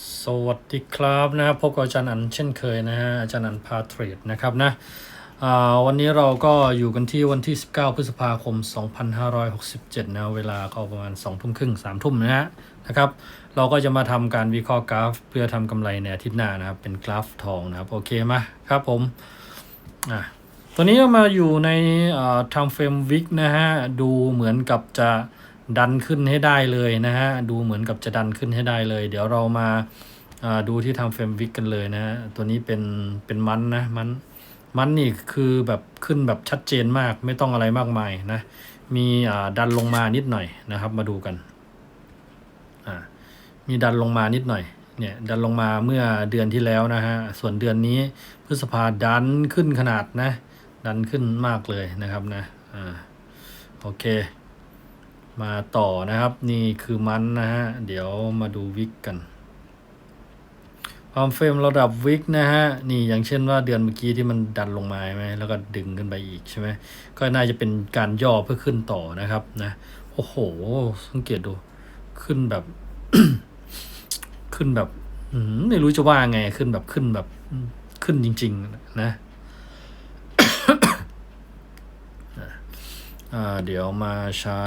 สวัสดีครับนะครับพบกับอาจารย์อันเช่นเคยนะฮะอาจารย์อันพาเทรดนะครับนะอ่าวันนี้เราก็อยู่กันที่วันที่ 19 พฤษภาคม 2567 นะเวลาก็ประมาณ 2 ทุ่มครึ่ง 3 ทุ่มนะฮะนะครับ เราก็จะมาทำการวิเคราะห์กราฟ เพื่อทำกำไรในอาทิตย์หน้านะครับ เป็นกราฟทองนะครับ โอเคไหมครับผมอะตัวนี้มาอยู่ในทางเฟรมวิกนะฮะ ดูเหมือนกับจะ ดันขึ้นให้ได้เลยนะฮะ ดูเหมือนกับจะดันขึ้นให้ได้เลย เดี๋ยวเรามาดูที่ทางเฟรมวิกกันเลยนะฮะ ตัวนี้เป็นเป็นมันนะมันมันนี่คือแบบขึ้นแบบชัดเจนมากไม่ต้องอะไรมากมายนะ มีดันลงมานิดหน่อยนะครับ มาดูกันมีดันลงมานิดหน่อยเนี่ยดันลงมาเมื่อเดือนที่แล้วนะฮะ ส่วนเดือนนี้พฤษภาดันขึ้นขนาดนะ ดันขึ้นมากเลยนะครับนะอ่าโอเค มาต่อนะครับ นี่คือมันนะฮะ เดี๋ยวมาดูวิกกัน ความเฟรมระดับวิกนะฮะ นี่อย่างเช่นว่าเดือนเมื่อกี้ที่มันดันลงมาใช่ไหมแล้วก็ดึงขึ้นไปอีกใช่ไหมก็น่าจะเป็นการย่อเพื่อขึ้นต่อนะครับนะโอ้โห สังเกตดู ขึ้นแบบ ขึ้นแบบไม่รู้จะว่าไงขึ้นแบบขึ้นแบบขึ้นจริง ๆ นะอ่าเดี๋ยวมาใช้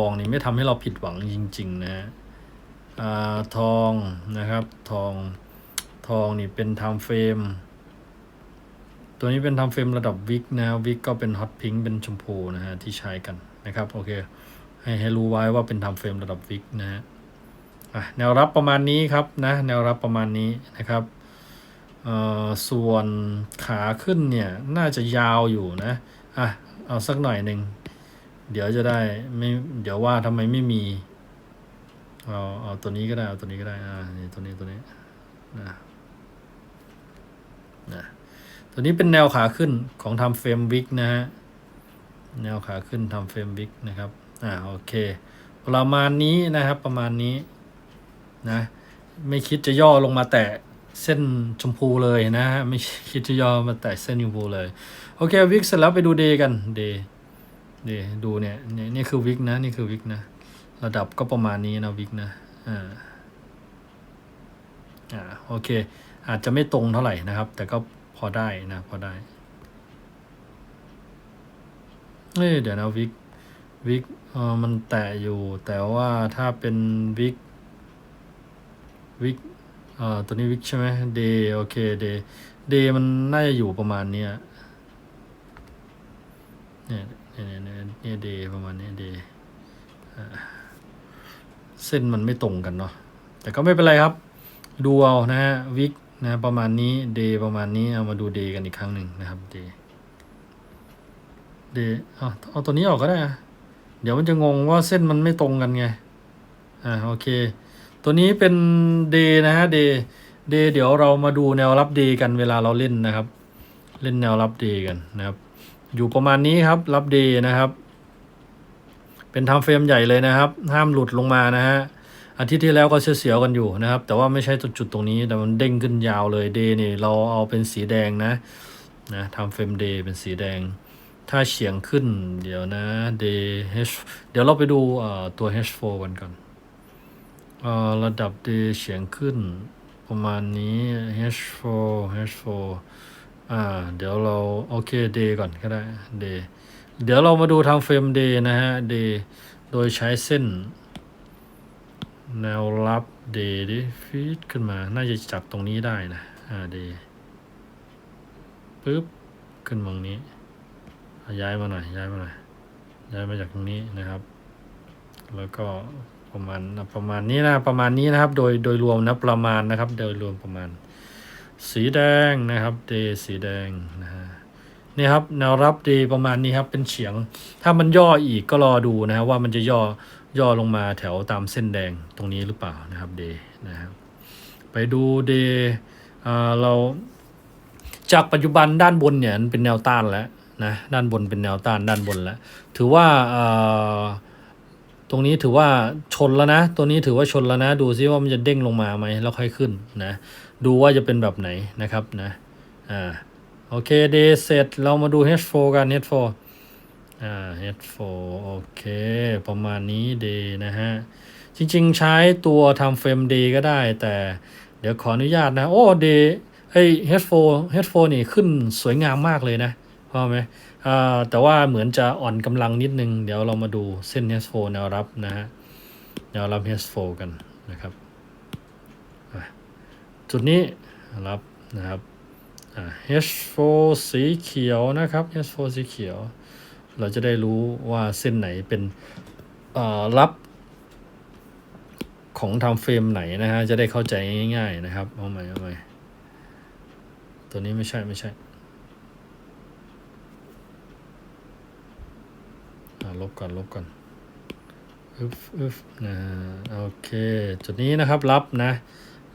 องนี่ไม่ทำให้เราผิดหวังจริง ๆ นะฮะอ่าทองนะครับ ทองทองนี่เป็นไทม์เฟรมตัวนี้เป็นไทม์เฟรมระดับวิกนะวิกก็เป็นฮอตพิงค์เป็นชมพูนะฮะที่ใช้กันนะครับโอเคให้ให้รู้ไว้ว่าเป็นไทม์เฟรมระดับวิกนะฮะอะแนวรับประมาณนี้ครับนะแนวรับประมาณนี้นะครับอ่อส่วนขาขึ้นเนี่ยน่าจะยาวอยู่นะอะเอาสักหน่อยหนึ่ง เดี๋ยวจะได้ไม่เดี๋ยวว่าทำไมไม่มีเอาเอาตัวนี้ก็ได้เอาตัวนี้ก็ได้อ่านี่ตัวนี้ตัวนี้นะนะตัวนี้เป็นแนวขาขึ้นของทำเฟรมวิกนะฮะแนวขาขึ้นทำเฟรมวิกนะครับอ่าโอเค ประมาณนี้นะครับประมาณนี้นะไม่คิดจะย่อลงมาแตะเส้นชมพูเลยนะฮะไม่คิดจะย่อมาแตะเส้นชมพูเลย โอเควิกเสร็จแล้วไปดูเดย์กันเดย์ ดย์ดูเนี่ยเนี่ยนี่คือวิกนะ นี่คือวิกนะ ระดับก็ประมาณนี้นะวิกนะ อ่า อ่า โอเค อาจจะไม่ตรงเท่าไหร่นะครับ แต่ก็พอได้นะ พอได้ เอ้ยเดี๋ยวนะวิกวิกเออมันแตะอยู่ แต่ว่าถ้าเป็นวิกวิกเอ่อตัวนี้วิกใช่ไหมเดย์โอเคเดย์เดย์มันน่าจะอยู่ประมาณเนี้ยเนี่ย เนี่ยเนี่ยเดย์ประมาณเนี้เดย์เส้นมันไม่ตรงกันเนาะแต่ก็ไม่เป็นไรครับ ดูเอานะฮะวิกนะประมาณนี้เดย์ประมาณนี้เอามาดูเดย์กันอีกครั้งหนึ่งนะครับเดย์เดย์เอาเอาตัวนี้ออกก็ได้อะเดี๋ยวมันจะงงว่าเส้นมันไม่ตรงกันไงอ่าโอเค ตัวนี้เป็นเดย์นะฮะเดย์เดย์เดี๋ยวเรามาดูแนวรับเดย์กันเวลาเราเล่นนะครับ เล่นแนวรับเดย์กันนะครับ อยู่ประมาณนี้ครับ รับดย์นะครับ เป็นทำเฟรมใหญ่เลยนะครับ ห้ามหลุดลงมานะฮะอาทิตย์ที่แล้วก็เสียวๆกันอยู่นะครับ แต่ว่าไม่ใช่จุดๆตรงนี้แต่มันเด้งขึ้นยาวเลยเดย์นี่เราเอาเป็นสีแดงนะนะทำเฟรมเดย์เป็นสีแดง ถ้าเฉียงขึ้น เดี๋ยวนะเดย์ H เดี๋ยวเราไปดูตัว H4 กันก่อนระดับเดย์เฉียงขึ้นประมาณนี้ H4 H4 อ่า เดี๋ยวเราโอเคเดย์ก่อนก็ได้เดย์เดี๋ยวเรามาดูทางเฟรมเดย์นะฮะเดย์โดยใช้เส้น แนวรับเดย์ดิฟีดขึ้นมา น่าจะจับตรงนี้ได้นะ อ่าเดย์ปึ๊บ ขึ้นมาตรงนี้ ย้ายมาหน่อย ย้ายมาหน่อย ย้ายมาจากตรงนี้นะครับ แล้วก็ประมาณประมาณนี้นะ ประมาณนี้นะครับ โดยโดยรวมนะประมาณนะครับ โดยรวมประมาณ สีแดงนะครับเดย์สีแดงนะฮะนี่ครับแนวรับดีประมาณนี้ครับเป็นเฉียง ถ้ามันย่ออีกก็รอดูนะว่ามันจะย่อย่อลงมาแถวตามเส้นแดงตรงนี้หรือเปล่านะครับเดนะครับไปดูเดเราจากปัจจุบันด้านบนเนี่ยมันเป็นแนวต้านแล้วนะด้านบนเป็นแนวต้านด้านบนแล้ว ถือว่าอ่อ ตรงนี้ถือว่าชนแล้วนะ ตัวนี้ถือว่าชนแล้วนะ ดูซิว่ามันจะเด้งลงมาไหมแล้วค่อยขึ้นนะ ดูว่าจะเป็นแบบไหนนะครับนะ อ่า โอเคเดย์เสร็จ เรามาดู H4 กัน H4 อ่า H4 โอเค ประมาณนี้เดย์นะฮะ จริงๆใช้ตัวทำเฟรม day ก็ได้ แต่เดี๋ยวขออนุญาตนะ โอ้ day ไอ้ headphone headphone นี่ขึ้นสวยงามมากเลยนะพอไหม แต่ว่าเหมือนจะอ่อนกำลังนิดนึง เดี๋ยวเรามาดูเส้น headphone แนวรับนะฮะแนวรับ headphone กันนะครับจุดนี้รับนะครับ H4 สีเขียวนะครับ H4 สีเขียว เราจะได้รู้ว่าเส้นไหนเป็นรับของทำเฟรมไหนนะฮะ จะได้เข้าใจง่ายๆนะครับ เอาใหม่เอาใหม่ตัวนี้ไม่ใช่ไม่ใช่อ่า ลบก่อนลบก่อนอึฟอึฟนะโอเค จุดนี้นะครับรับนะ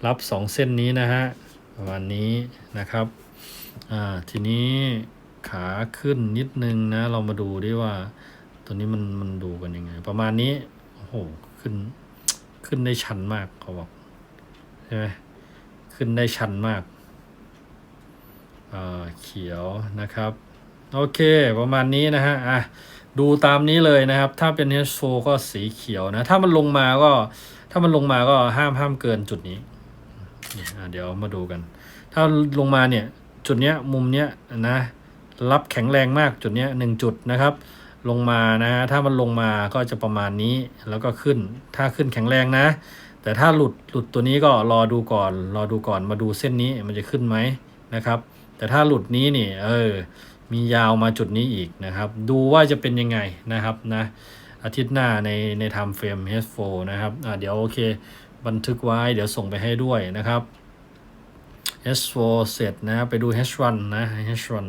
รับสองเส้นนี้นะฮะประมาณนี้นะครับอ่าทีนี้ขาขึ้นนิดนึงนะ เรามาดูดิว่า ตัวนี้มันมันดูกันยังไง ประมาณนี้โอ้โหขึ้นขึ้นได้ชันมากเขาบอกใช่ไหมขึ้นได้ชันมากอ่าเขียวนะครับ โอเค ประมาณนี้นะฮะอะดูตามนี้เลยนะครับ ถ้าเป็น H4 ก็สีเขียวนะ ถ้ามันลงมาก็ ถ้ามันลงมาก็ห้ามห้ามเกินจุดนี้เนี่ยอะเดี๋ยวมาดูกัน ถ้าลงมาเนี่ยจุดเนี้ยมุมเนี้ยนะรับแข็งแรงมากจุดเนี้ยหนึ่งจุดนะครับ ลงมานะฮะถ้ามันลงมาก็จะประมาณนี้แล้วก็ขึ้น ถ้าขึ้นแข็งแรงนะ แต่ถ้าหลุดหลุดตัวนี้ก็รอดูก่อน รอดูก่อนมาดูเส้นนี้มันจะขึ้นไหมนะครับ แต่ถ้าหลุดนี้นี่ เออ มียาวมาจุดนี้อีกนะครับ ดูว่าจะเป็นยังไงนะครับนะอาทิตย์หน้าในในทำเฟรม H4 นะครับอ่าเดี๋ยวโอเค บันทึกไว้เดี๋ยวส่งไปให้ด้วยนะครับ H4 เสร็จนะไปดู H1 นะ H1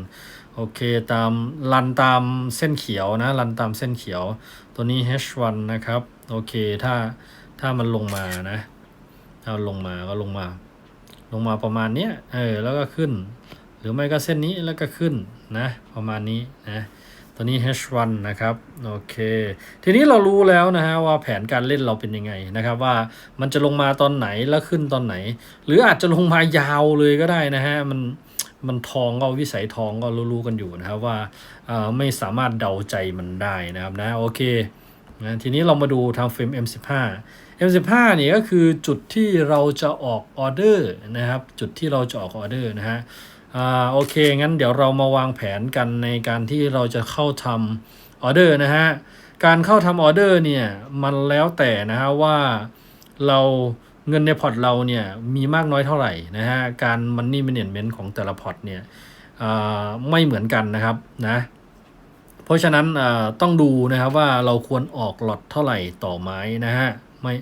โอเคตามรันตามเส้นเขียวนะรันตามเส้นเขียว ตัวนี้ H1 นะครับ โอเคถ้าถ้ามันลงมานะถ้าลงมาก็ลงมา ลงมาประมาณเนี้ยเออแล้วก็ขึ้น หรือไม่ก็เส้นนี้แล้วก็ขึ้น นะประมาณนี้นะตัวนี้ H1 นะครับโอเคทีนี้เรารู้แล้วนะฮะว่าแผนการเล่นเราเป็นยังไงนะครับว่ามันจะลงมาตอนไหนแล้วขึ้นตอนไหน หรืออาจจะลงมายาวเลยก็ได้นะฮะมันมันทองก็วิสัยทองก็รู้ๆกันอยู่นะครับว่าเอ่อไม่สามารถเดาใจมันได้นะครับนะโอเคนะทีนี้เรามาดูทางเฟรม M15 M15 นี่ก็คือจุดที่เราจะออกออเดอร์นะครับจุดที่เราจะออกออเดอร์นะฮะ อ่าโอเค งั้นเดี๋ยวเรามาวางแผนกันในการที่เราจะเข้าทำออเดอร์นะฮะ การเข้าทำออเดอร์เนี่ยมันแล้วแต่นะฮะว่าเราเงินในพอร์ตเราเนี่ยมีมากน้อยเท่าไหร่นะฮะ การมันนี่ a ม e เมนต์ของแต่ละพอร์ตเนี่ยอ่าไม่เหมือนกันนะครับนะเพราะฉะนั้นอ่าต้องดูนะครับว่าเราควรออกหลอดเท่าไหร่ต่อไม้นะฮะไม่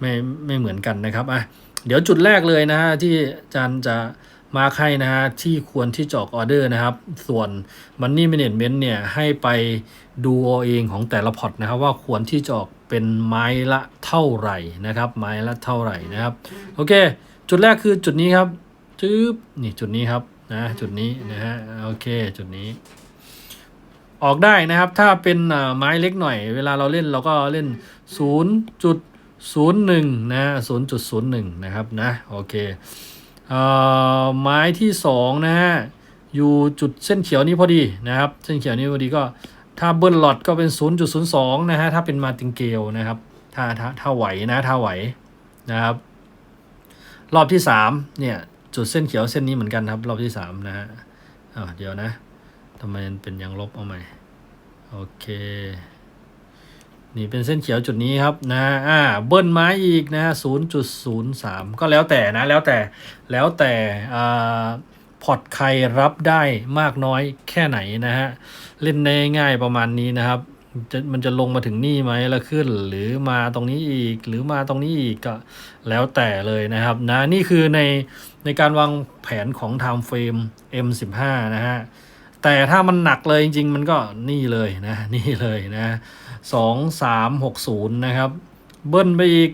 ไม่ไม่เหมือนกันนะครับอะเดี๋ยวจุดแรกเลยนะฮะที่อาจารย์จะ มาให้นะฮะที่ควรที่จะออกออเดอร์นะครับ ส่วน Money Management เนี่ยให้ไปดูเอาเองของแต่ละพอร์ตนะครับ ว่าควรที่จะออกเป็นไม้ละเท่าไหร่นะครับ ไม้ละเท่าไหร่นะครับ โอเค จุดแรกคือจุดนี้ครับจึ๊บนี่จุดนี้ครับนะจุดนี้นะฮะโอเคจุดนี้ ออกได้นะครับ ถ้าเป็นไม้เล็กหน่อย เวลาเราเล่นเราก็เล่น 0.01 นะ0.01 นะครับนะโอเค ไม้ที่2นะฮะอยู่จุดเส้นเขียวนี้พอดีนะครับ เส้นเขียวนี้พอดีก็ถ้าเบิ้ลหลอดก็เป็น 0.02 นะฮะถ้าเป็นมาติงเกลนะครับถ้าถ้าถ้าไหวนะถ้าไหวนะครับ รอบที่ 3 เนี่ย จุดเส้นเขียวเส้นนี้เหมือนกันครับ รอบที่ 3 นะฮะเดี๋ยวนะทำไมเป็นยังลบเอาใหม่โอเค นี่เป็นเส้นเขียวจุดนี้ครับนะอ่าเบิ้ลไม้อีกนะศูนย์จุดศูนย์สามก็แล้วแต่นะแล้วแต่แล้วแต่อ่าพอร์ตใครรับได้มากน้อยแค่ไหนนะฮะเล่นได้ง่ายประมาณนี้นะครับจะมันจะลงมาถึงนี่ไหมแล้วขึ้น หรือมาตรงนี้อีก หรือมาตรงนี้อีกก็แล้วแต่เลยนะครับนะนี่คือในในการวางแผนของ time frame M15 นะฮะแต่ถ้ามันหนักเลยจริง ๆ มันก็นี่เลยนะนี่เลยนะ สองสามหกศูนย์นะครับ เบิ้ลไปอีก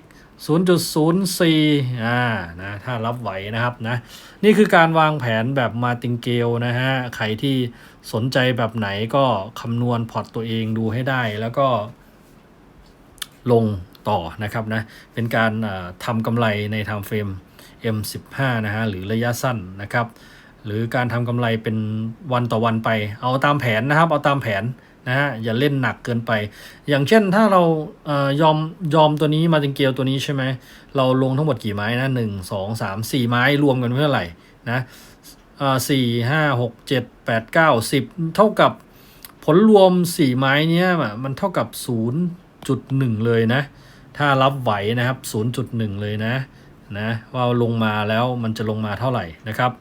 0.04 อ่านะถ้ารับไหวนะครับนะ นี่คือการวางแผนแบบมาติงเกลนะฮะ ใครที่สนใจแบบไหนก็คำนวณพอร์ตตัวเองดูให้ได้แล้วก็ลงต่อนะครับนะ เป็นการทำกำไรใน time frame M15 นะฮะ หรือระยะสั้นนะครับ หรือการทำกำไรเป็นวันต่อวันไป เอาตามแผนนะครับ เอาตามแผน นะฮะอย่าเล่นหนักเกินไป อย่างเช่นถ้าเราเอ่อยอมยอมตัวนี้มาติงเกลตัวนี้ใช่ไหมเราลงทั้งหมดกี่ไม้นะหนึ่งสองสามสี่ไม้รวมกันเท่าไหร่นะเอ่อสี่ห้าหกเจ็ดแปดเก้าสิบเท่ากับผลรวมสี่ไม้เนี้ยมันเท่ากับศูนย์จุดหนึ่งเลยนะ ถ้ารับไหวนะครับ0.1เลยนะนะว่าลงมาแล้วมันจะลงมาเท่าไหร่นะครับ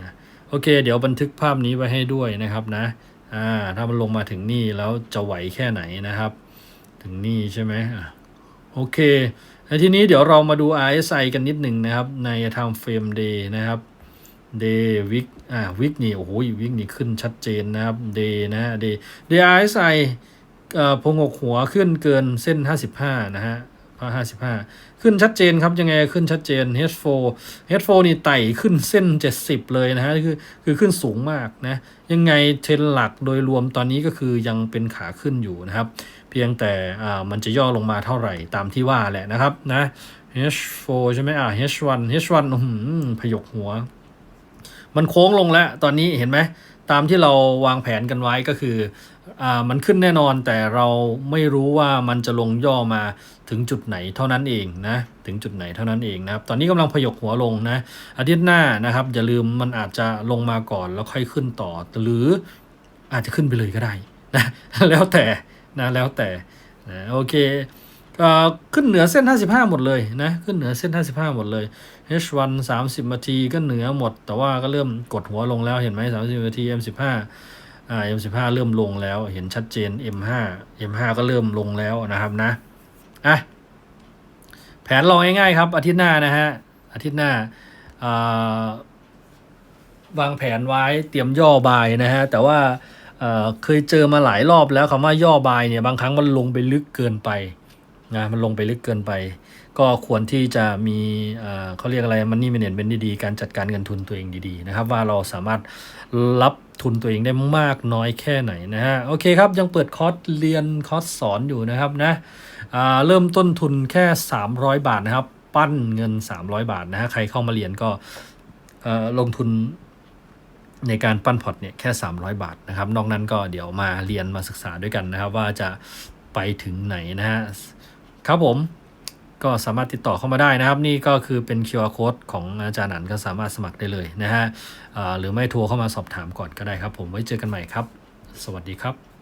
นะโอเค เดี๋ยวบันทึกภาพนี้ไว้ให้ด้วยนะครับนะ อ่าถ้ามันลงมาถึงนี่แล้วจะไหวแค่ไหนนะครับ ถึงนี่ใช่ไหมอะโอเคแล้วทีนี้เดี๋ยวเรามาดู RSI กันนิดหนึ่งนะครับ ใน time frame day นะครับ day week อ่า week นี่โอ้โห week นี่ขึ้นชัดเจนนะครับ day นะ day day RSI เอ่อพงหกหัวขึ้นเกินเส้น 55 นะฮะ 55 ขึ้นชัดเจนครับ ยังไงขึ้นชัดเจน H4 H4 นี่ไต่ขึ้นเส้น 70 เลยนะฮะคือคือขึ้นสูงมากนะ ยังไงเทรนหลักโดยรวมตอนนี้ก็คือยังเป็นขาขึ้นอยู่นะครับ เพียงแต่อ่ามันจะย่อลงมาเท่าไหร่ตามที่ว่าแหละนะครับนะ H4 ใช่ไหมอ่า H1 H1 อื้อหือพยกหัว มันโค้งลงแล้ว ตอนนี้เห็นไหม ตามที่เราวางแผนกันไว้ก็คืออ่ามันขึ้นแน่นอนแต่เราไม่รู้ว่ามันจะลงย่อมาถึงจุดไหนเท่านั้นเองนะถึงจุดไหนเท่านั้นเองนะครับตอนนี้กำลังพยกหัวลงนะอาทิตย์หน้านะครับอย่าลืมมันอาจจะลงมาก่อนแล้วค่อยขึ้นต่อ หรืออาจจะขึ้นไปเลยก็ได้นะแล้วแต่นะแล้วแต่นะโอเค ขึ้นเหนือเส้น 55 หมดเลยนะ ขึ้นเหนือเส้น 55 หมดเลย H1 30นาทีก็เหนือหมด แต่ว่าก็เริ่มกดหัวลงแล้วเห็นไหม30นาที M15 อ่า M15 เริ่มลงแล้ว เห็นชัดเจน M5 M5 ก็เริ่มลงแล้วนะครับนะ อะ แผนเราง่ายๆครับ อาทิตย์หน้านะฮะ อาทิตย์หน้าวางแผนไว้เตรียมย่อบายนะฮะ แต่ว่าเอ่อเคยเจอมาหลายรอบแล้วคำว่าย่อบายเนี่ยบางครั้งมันลงไปลึกเกินไป นะมันลงไปลึกเกินไป ก็ควรที่จะมีเเขาเรียกอะไรมันนี่เมเนจเป็นดีๆ การจัดการเงินทุนตัวเองดีๆนะครับว่าเราสามารถรับทุนตัวเองได้มากน้อยแค่ไหนนะฮะโอเคครับ ยังเปิดคอร์สเรียนคอร์สสอนอยู่นะครับนะเริ่มต้นทุนแค่ 300 บาทนะครับ ปั้นเงิน 300 บาทนะฮะใครเข้ามาเรียนก็ลงทุนในการปั้นพอร์ตเนี่ยแค่ 300 บาทนะครับ นอกนั้นก็เดี๋ยวมาเรียนมาศึกษาด้วยกันนะครับ ว่าจะไปถึงไหนนะฮะ ครับผมก็สามารถติดต่อเข้ามาได้นะครับ นี่ก็คือเป็น QR code ของอาจารย์อันก็สามารถสมัครได้เลยนะฮะหรือไม่โทรเข้ามาสอบถามก่อนก็ได้ครับ ผมไว้เจอกันใหม่ครับ สวัสดีครับ